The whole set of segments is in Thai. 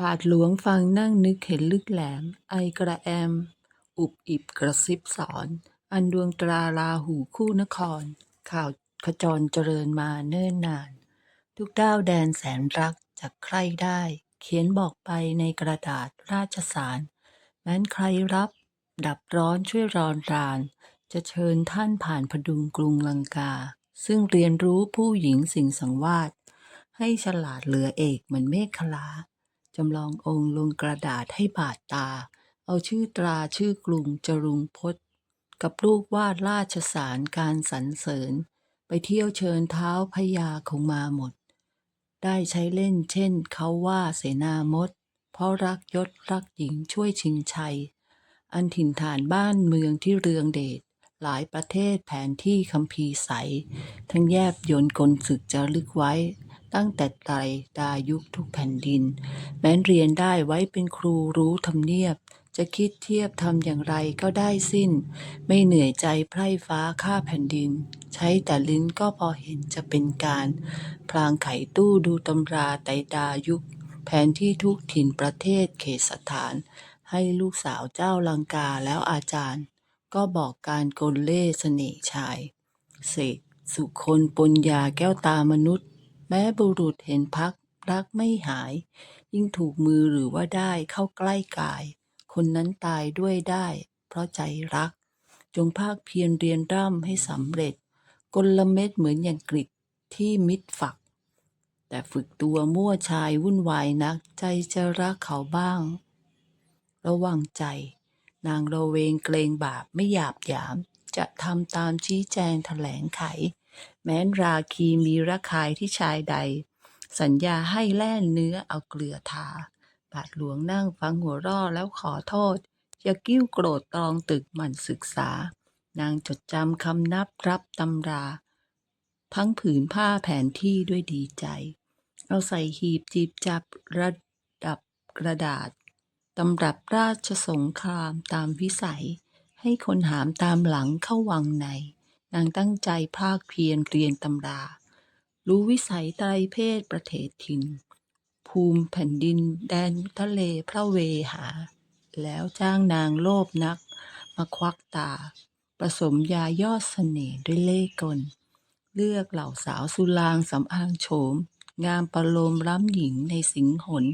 บาทหลวงฟังนั่งนึกเห็นลึกแหลม ไอกระแอม อุบอิบกระซิบสอน อันดวงตราลาหูคู่นคร ข่าวขจรเจริญมาเนิ่นนาน ทุกดาวแดนแสนรักจากใครได้ เขียนบอกไปในกระดาษราชสารแม้นใครรับ ดับร้อนช่วยรอนราน จะเชิญท่านผ่านพดุงกรุงลังกา ซึ่งเรียนรู้ผู้หญิงสิ่งสังวาสให้ฉลาดเหลือเอกเหมือนเมฆขลาำลององค์ลงกระดาษให้บาดตา เอาชื่อตราชื่อกรุงจรุงพจน์กับรูปวาดราชสารการสรรเสริญ ไปเที่ยวเชิญเท้าพญาคงมาหมด ได้ใช้เล่นเช่นเขาว่าเสนามด เพราะรักยศรักหญิงช่วยชิงชัย อันถิ่นฐานบ้านเมืองที่เรืองเดชหลายประเทศแผนที่คัมภีใส ทั้งแยบยนต์กลศึกจะลึกไว้ ตั้งแต่ไตรดายุคทุกแผ่นดิน แม้นเรียนได้ไว้เป็นครูรู้ทำเนียบ จะคิดเทียบทำอย่างไรก็ได้สิ้น ไม่เหนื่อยใจไพร่ฟ้าข้าแผ่นดิน ใช้แต่ลิ้นก็พอเห็นจะเป็นการ พลางไขตู้ดูตำราไตรดายุค แผนที่ทุกถิ่นประเทศเขตสถาน ให้ลูกสาวเจ้าลังกาแล้วอาจารย์ ก็บอกการกลเล่เสน่ห์ชายเสกสุคนปนยาแก้วตามนุษย์ แม้บุรุษเห็นพักรักไม่หาย ยิ่งถูกมือหรือว่าได้เข้าใกล้กาย คนนั้นตายด้วยได้ เพราะใจรัก จงภาคเพียรเรียนร่ำให้สำเร็จ กลเม็ดเหมือนอย่างกริดที่มิดฝัก แต่ฝึกตัวมั่วชายวุ่นวายนัก ใจจะรักเขาบ้าง ระวังใจ นางระเวงเกรงบาปไม่หยาบหยาม จะทำตามชี้แจงแถลงไข แม้นราคีมีระคายที่ชายใด สัญญาให้แล่เนื้อเอาเกลือทา บาทหลวงนั่งฟังหัวร่อแล้วขอโทษอย่ากิ้วโกรธตรองตึกหมั่นศึกษา นางจดจำคำนับรับตำรา ทั้งผืนผ้าแผนที่ด้วยดีใจ เอาใส่หีบจีบจับระดับกระดาษตำรับราชสงครามตามวิสัย ให้คนหามตามหลังเข้าวังใน นางตั้งใจภาคเพียรเรียนตำรา รู้วิสัยไตรเพศประเทศถิ่น ภูมิแผ่นดินแดนทะเลพระเวหา แล้วจ้างนางโลภนัก มาควักตา ผสมยายอดเสน่ห์ด้วยเล่กล เลือกเหล่าสาวสุรางสำอางโฉม งามประโลมล้ำหญิงในสิงหน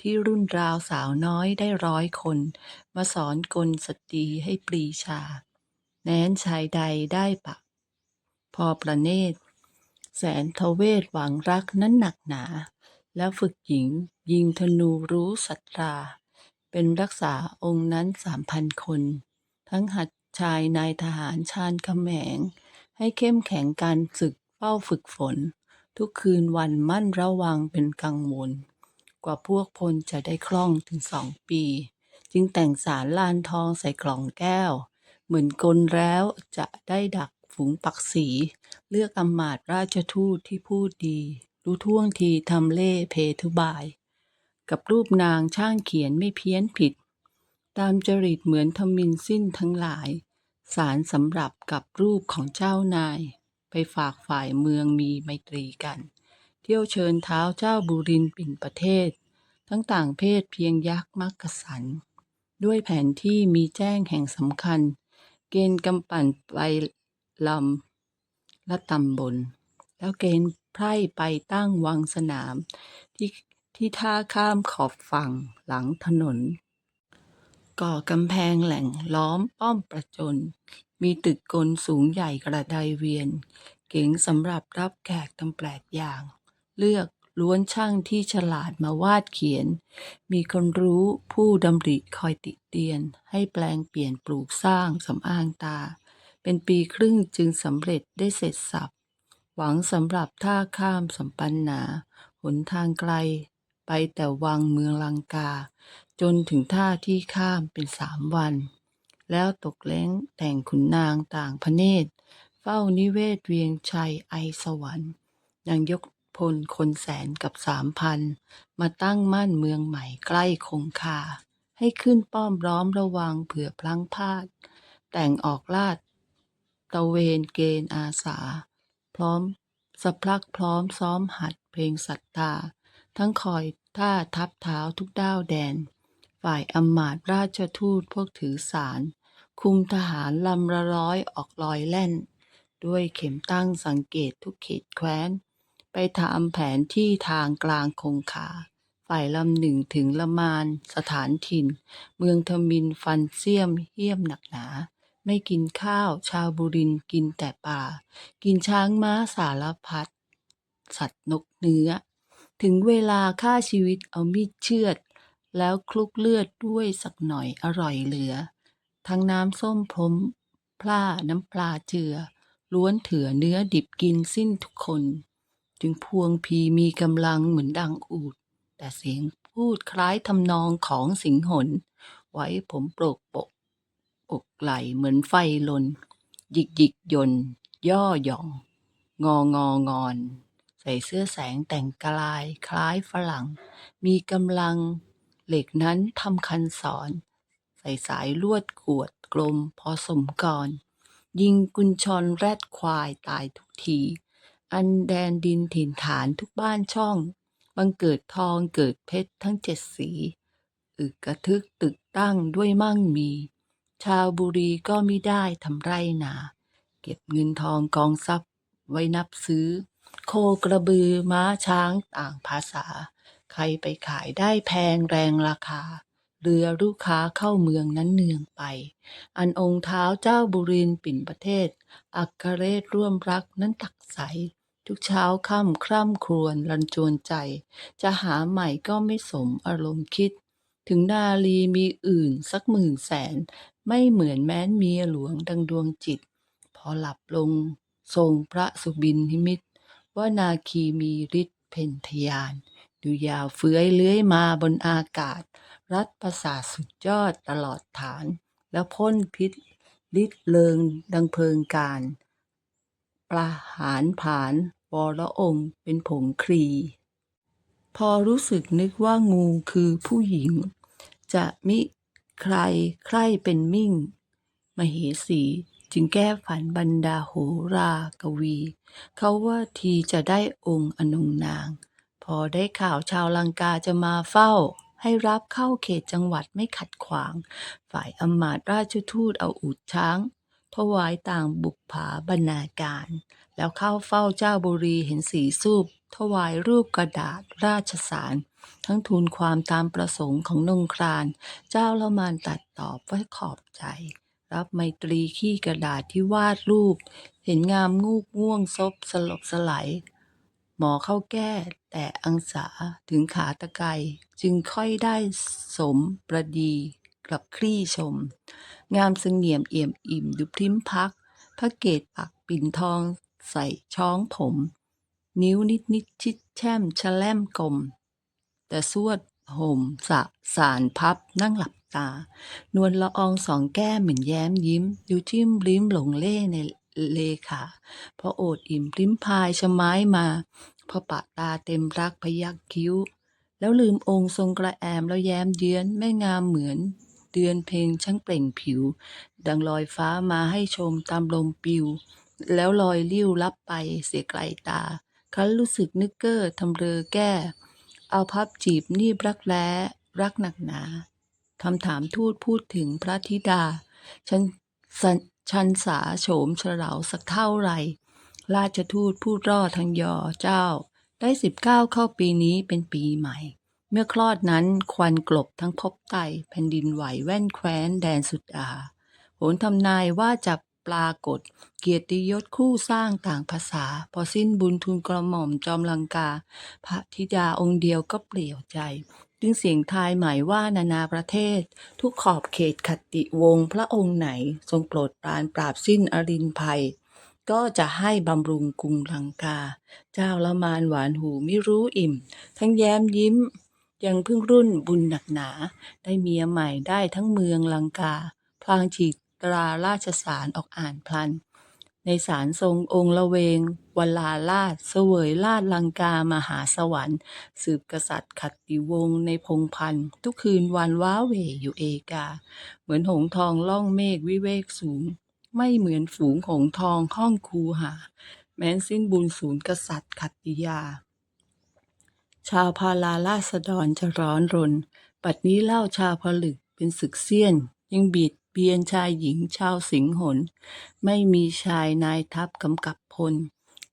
ที่รุ่นราวสาวน้อยได้ร้อยคน มาสอนกลสตรีให้ปรีชา แน้นชายใดได้ปะ พอประเนตแสนทเวศหวังรักนั้นหนักหนา แล้วฝึกหญิงยิงธนูรู้สัตรา เป็นรักษาองค์นั้นสามพันคน ทั้งหัดชายนายทหารชาญคำแหงให้เข้มแข็งการศึกเฝ้าฝึกฝน ทุกคืนวันมั่นระวังเป็นกังวล กว่าพวกพลจะได้คล่องถึงสองปี จึงแต่งสารลานทองใส่กล่องแก้ว เหมือนกลแล้วจะได้ดักฝูงปักสี เลือกอำมาตย์ราชทูตที่พูดดี รู้ท่วงทีทำเล่เพทุบาย กับรูปนางช่างเขียนไม่เพี้ยนผิด ตามจริตเหมือนทมินสิ้นทั้งหลาย สารสำหรับกับรูปของเจ้านาย ไปฝากฝ่ายเมืองมีไมตรีกัน เที่ยวเชิญเท้าเจ้าบุรินปิ่นประเทศ ทั้งต่างเพศเพียงยักษ์มักกสัน ด้วยแผนที่มีแจ้งแห่งสำคัญ เกณฑ์กำปั่นไปลำและตำบลแล้วเกณฑ์ไพร่ไปตั้งวังสนาม ที่ที่ท่าข้ามขอบฝั่งหลังถนน ก่อกำแพงแหล่งล้อมป้อมประจน มีตึกกลสูงใหญ่กระไดเวียน เก๋งสำหรับรับแขกทำแปลกอย่าง เลือก ล้วนช่างที่ฉลาดมาวาดเขียน มีคนรู้ผู้ดำริคอยติเตียน ให้แปลงเปลี่ยนปลูกสร้างสำอางตา เป็นปีครึ่งจึงสำเร็จได้เสร็จสับ หวังสำหรับท่าข้ามสัมปันนาหนทางไกล ไปแต่วังเมืองลังกา จนถึงท่าที่ข้ามเป็นสามวัน แล้วตกเล้งแต่งขุนนางต่างพระเนตร เฝ้านิเวศเวียงชัยไอสวรรค์ยังยก ลคนแสนกับสามพัน มาตั้งมั่นเมืองใหม่ใกล้คงคา ให้ขึ้นป้อมร้อมระวังเผื่อพลั้งพลาด แต่งออกลาด ตะเวนเกณฑ์อาสา พร้อมสะพลักพร้อมซ้อมหัดเพลงศรัทธา ทั้งคอยท่าทับเท้าทุกด้าวแดน ฝ่ายอำมาตย์ราชทูตพวกถือสาร คุมทหารลำละร้อยออกลอยแล่น ด้วยเข็มตั้งสังเกตทุกเขตแคว้น ไปทำแผนที่ทางกลางคงคา ฝ่ายลำหนึ่งถึงละมาน สถานถิ่น เมืองทมินฟันเสียมเหี้ยมหนักหนา ไม่กินข้าว ชาวบุรินกินแต่ปลากินช้างม้าสารพัด สัตว์นกเนื้อ ถึงเวลาฆ่าชีวิตเอามีดเชือด แล้วคลุกเลือดด้วยสักหน่อยอร่อยเหลือ ทั้งน้ำส้มพรมพล่าน้ำปลาเจือล้วนเถื่อเนื้อดิบกินสิ้นทุกคน ถึงพวงพีมีกำลังเหมือนดังอูด แต่เสียงพูดคล้ายทำนองของสิงหน ไว้ผมโปรกปกอกไหลเหมือนไฟลน หยิกหยิกยน ย่อหย่อง งององอน ใส่เสื้อแสงแต่งกลายคล้ายฝรั่ง มีกำลังเหล็กนั้นทำคันสอน ใส่สายลวดกวดกลมพอสมกร ยิงกุญชรแรดควายตายทุกที อันแดนดินถิ่นฐานทุกบ้านช่อง บังเกิดทองเกิดเพชรทั้งเจ็ดสีอึกกระทึกตึกตั้งด้วยมั่งมี ชาวบุรีก็มิได้ทำไรนา เก็บเงินทองกองทรัพย์ไว้นับซื้อ โคกระบือม้าช้างต่างภาษา ใครไปขายได้แพงแรงราคา เรือลูกค้าเข้าเมืองนั้นเนืองไป อันองค์เท้าเจ้าบุรินปิ่นประเทศ อักเรศร่วมรักนั้นตักใส ทุกเช้าค่ำคร่ำครวญรันจวนใจ จะหาใหม่ก็ไม่สมอารมณ์คิด ถึงนาลีมีอื่นสักหมื่นแสน ไม่เหมือนแม้นเมียหลวงดังดวงจิต พอหลับลงทรงพระสุบินนิมิต ว่านาคีมีฤทธิ์เพ่นทยาน ดูยาวเฟื้อยเลื้อยมาบนอากาศ รัดประสาทสุดยอดตลอดฐาน แล้วพ่นพิษฤทธิ์เลิงดังเพลิงการ ประหารผานวรองค์เป็นผงครี พอรู้สึกนึกว่างูคือผู้หญิง จะมิใครใครเป็นมิ่ง มเหสีจึงแก้ฝันบรรดาโหรากวี เขาว่าทีจะได้องค์อนงนาง พอได้ข่าวชาวลังกาจะมาเฝ้า ให้รับเข้าเขตจังหวัดไม่ขัดขวาง ฝ่ายอำมาตย์ราชทูตเอาอูดช้าง ถวายต่างบุกผาบรรณาการ แล้วเข้าเฝ้าเจ้าบุรีเห็นสีสูบถวายรูปกระดาษราชสาร ทั้งทูลความตามประสงค์ของนงคราน เจ้าละมานตัดตอบไว้ขอบใจ รับไมตรีขี้กระดาษที่วาดรูป เห็นงามงูกง่วงซบสลบสลายหมอเข้าแก้แต่อังสาถึงขาตะไกจึงค่อยได้สมประดี กลับคลี่ชม งามเสงี่ยมเอี่ยมอิ่มดูพริ้มพัก พระเกศปักปิ่นทองใส่ช้องผม นิ้วนิดนิดชิดแช่มชะแล่มกลม แต่สวดห่มสะสารพับนั่งหลับตา นวลละอองสองแก้มเหมือนแย้มยิ้มดูจิ้มลิ้มหลงเล่ในเลขาพอโอดอิ่มลิ้มพายชะไม้มา พอปะตาเต็มรักพยักคิ้ว แล้วลืมองค์ทรงกระแอมแล้วแย้มเยื้อนแม่งามเหมือน เดือนเพ็งช่างเปล่งผิว ดังลอยฟ้ามาให้ชมตามลมปิว แล้วลอยลิ้วลับไปเสียไกลตาคันรู้สึกนึกเก้อทำเรอแก้ เอาพับจีบนีบรักแร้รักหนักหนาคำถามทูตพูดถึงพระธิดาฉันสันชันสาโฉมเฉลาสักเท่าไร ราชทูตพูดรอดทางยอเจ้า ได้สิบเก้าเข้าปีนี้เป็นปีใหม่ เมื่อคลอดนั้นควันกลบทั้งภพไตแผ่นดินไหวแว่นแคว้นแดนสุดอาโหนทำนายว่าจะปรากฏ เกียรติยศคู่สร้างต่างภาษา พอสิ้นบุญทุนกระหม่อมจอมลังกา พระธิดาองค์เดียวก็เปลี่ยวใจ จึงเสียงทายหมายว่านานาประเทศ ทุกขอบเขตขติวงพระองค์ไหน ทรงโปรดปรานปราบสิ้นอรินภัย ก็จะให้บำรุงกรุงลังกา เจ้าละมานหวานหูไม่รู้อิ่ม ทั้งแย้มยิ้ม ยังเพิ่งรุ่นบุญหนักหนา ได้เมียใหม่ได้ทั้งเมืองลังกา พลางฉีกตราราชสารออกอ่านพลัน ในสารทรงองค์ละเวงวลาลาดเสวยลาดลังกามหาสวรรค์ สืบกษัตริย์ขัตติวงศ์ในพงพันธ์ทุกคืนวันว้าเหวอยู่เอกา เหมือนหงทองล่องเมฆวิเวกสูง ไม่เหมือนฝูงหงทองห้องคูหา แม้นสิ้นบุญศูนย์กษัตริย์ขัตติยา ชาวพาราราษฎรจะร้อนรน ปัดนี้เล่าชาวผลึกเป็นศึกเสี้ยน ยังบีดเบียนชายหญิงชาวสิงหน ไม่มีชายนายทัพกำกับพล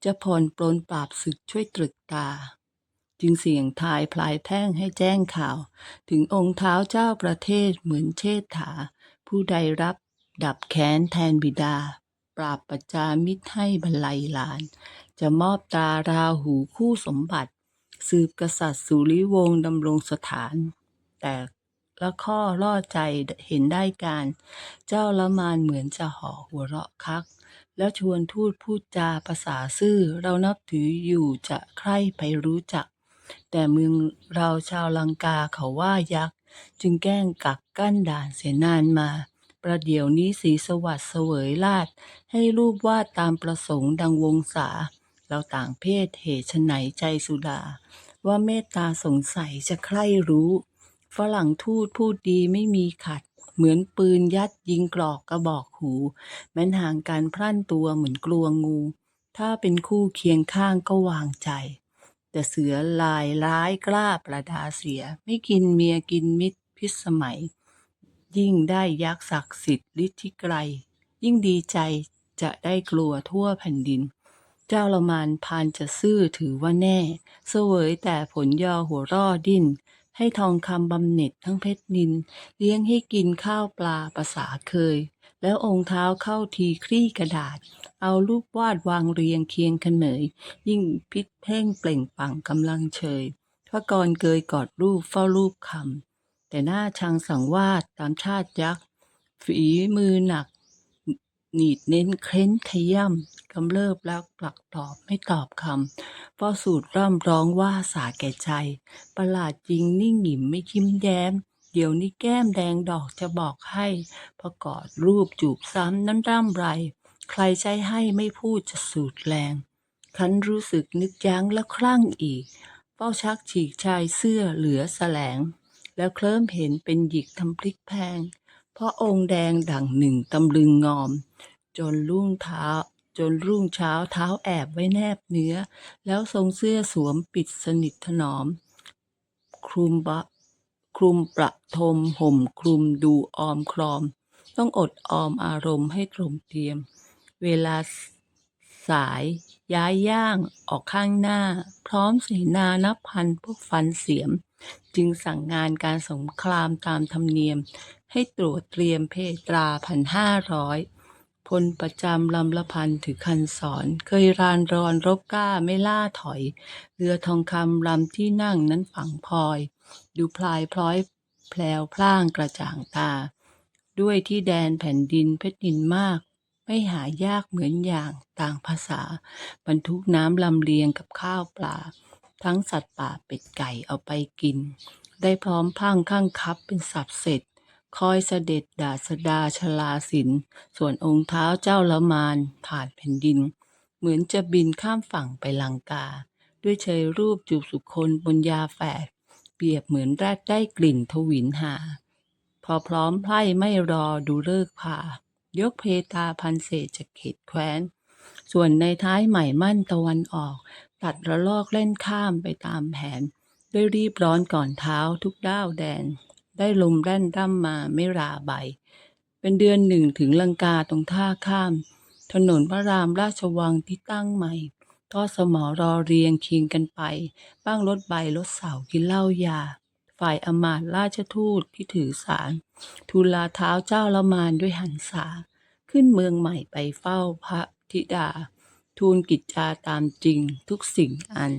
จะผ่อนปลนปราบศึกช่วยตรึกตา จึงเสี่ยงทายพลายแท่งให้แจ้งข่าว ถึงองค์เท้าเจ้าประเทศเหมือนเชษฐา ผู้ใดรับดับแค้นแทนบิดา ปราบประจามิตรให้บรรลัยลาน จะมอบตาราหูคู่สมบัติ สืบกษัตริย์สุริวงศ์ดำรงสถาน แต่ละข้อล่อใจเห็นได้การ เจ้าละมานเหมือนจะห่อหัวเราะคัก แล้วชวนทูตพูดจาภาษาซื่อเรานับถืออยู่จะใคร่ไปรู้จัก แต่เมืองเราชาวลังกาเขาว่ายักษ์ จึงแกล้งกักกั้นด่านเสียนานมา ประเดี๋ยวนี้สีสวัสดิ์เสวยราชให้รูปวาดตามประสงค์ดังวงศา เราต่างเพศเหตุไฉนใจสุดา ว่าเมตตาสงสัยจะใคร่รู้ ฝรั่งทูตพูดดีไม่มีขัด เหมือนปืนยัดยิงกรอกกระบอกหู แม้นห่างการพลั่นตัวเหมือนกลัวงู ถ้าเป็นคู่เคียงข้างก็วางใจ แต่เสือลายร้ายกล้าประดาเสีย ไม่กินเมียกินมิตรพิสมัย ยิ่งได้ยักษ์ศักดิ์สิทธิ์ฤทธิไกรยิ่งดีใจจะได้กลัวทั่วแผ่นดิน เจ้าละมานพานจะซื่อถือว่าแน่ เสวยแต่ผลยอหัวร่อดิ้น ให้ทองคำบำเหน็จทั้งเพชรนิน เลี้ยงให้กินข้าวปลาภาษาเคย แล้วองค์เท้าเข้าทีคลี่กระดาษ เอารูปวาดวางเรียงเคียงขนย ยิ่งพิษเพ่งเปล่งปังกำลังเชยพระกรเกยกอดรูปเฝ้ารูปคำแต่หน้าชังสังวาสตามชาติยักษ์ฝีมือหนัก หนีดเน้นเคร้นขย่ำ กำเริบแล้วปลักตอบไม่ตอบคำเฝ้าสูตรร่ำร้องว่าสาแก่ใจ ประหลาดจริงนิ่งหิมไม่ยิ้มแย้ม เดี๋ยวนี้แก้มแดงดอกจะบอกให้พอกอดรูปจูบซ้ำนั้นร่ำไร ใครใช้ให้ไม่พูดจะสูดแรงคันรู้สึกนึกยั้งแล้วคลั่งอีกเฝ้าชักฉีกชายเสื้อเหลือแสลง แล้วเคลิ้มเห็นเป็นหยิกทำพลิกแพง เพราะองค์แดงดั่งหนึ่งตำลึงงอม จนรุ่งเท้า จนรุ่งเช้าเท้าแอบไว้แนบเนื้อ แล้วทรงเสื้อสวมปิดสนิทถนอม คลุมบะคลุมประทมห่มคลุมดูออมคลอม ต้องอดออมอารมณ์ให้ตรงเตรียม เวลาสายย้ายย่างออกข้างหน้า พร้อมเสนานับพันพวกฟันเสียม จึงสั่งงานการสงครามตามธรรมเนียม ให้ตรวจเตรียมเพตราพันห้าร้อย พลประจำลำละพันถือคันสอน เคยรานรอนรบกล้าไม่ล่าถอย เรือทองคำลำที่นั่งนั้นฝังพลอย ดูพลายพลอยแพลวพล่างกระจ่างตา ด้วยที่แดนแผ่นดินเพชรนินมาก ไม่หายากเหมือนอย่างต่างภาษา บรรทุกน้ำลำเลียงกับข้าวปลา ทั้งสัตว์ป่าเป็ดไก่เอาไปกิน ได้พร้อมพรังข้างคับเป็นสับเสร็จ คอยเสด็จดาสดาชลาสิน ส่วนองค์เท้าเจ้าละมานผ่านแผ่นดิน เหมือนจะบินข้ามฝั่งไปลังกา ด้วยเชยรูปจูบสุคนบนยาแฝด เปรียบเหมือนแรดได้กลิ่นทวินหา พอพร้อมไพร่ไม่รอดูเลิกษ์พายกเพตาพันเศษจากเขตแคว้น ส่วนในท้ายใหม่มั่นตะวันออก ตัดระลอกเล่นข้ามไปตามแผน ด้วยรีบร้อนก่อนเท้าทุกด้าวแดน ได้ลมแล่นร่ำมาไม่ราใบ เป็นเดือนหนึ่งถึงลังกาตรงท่าข้าม ถนนพระรามราชวังที่ตั้งใหม่ทอดสมอรอเรียงเคียงกันไป บ้างรถใบรถเสากินเหล้ายา ฝ่ายอมาตราชทูตที่ถือสาร ทูลลาเท้าเจ้าละมานด้วยหันษา ขึ้นเมืองใหม่ไปเฝ้าพระธิดา ทูลกิจจาตามจริงทุกสิ่งอัน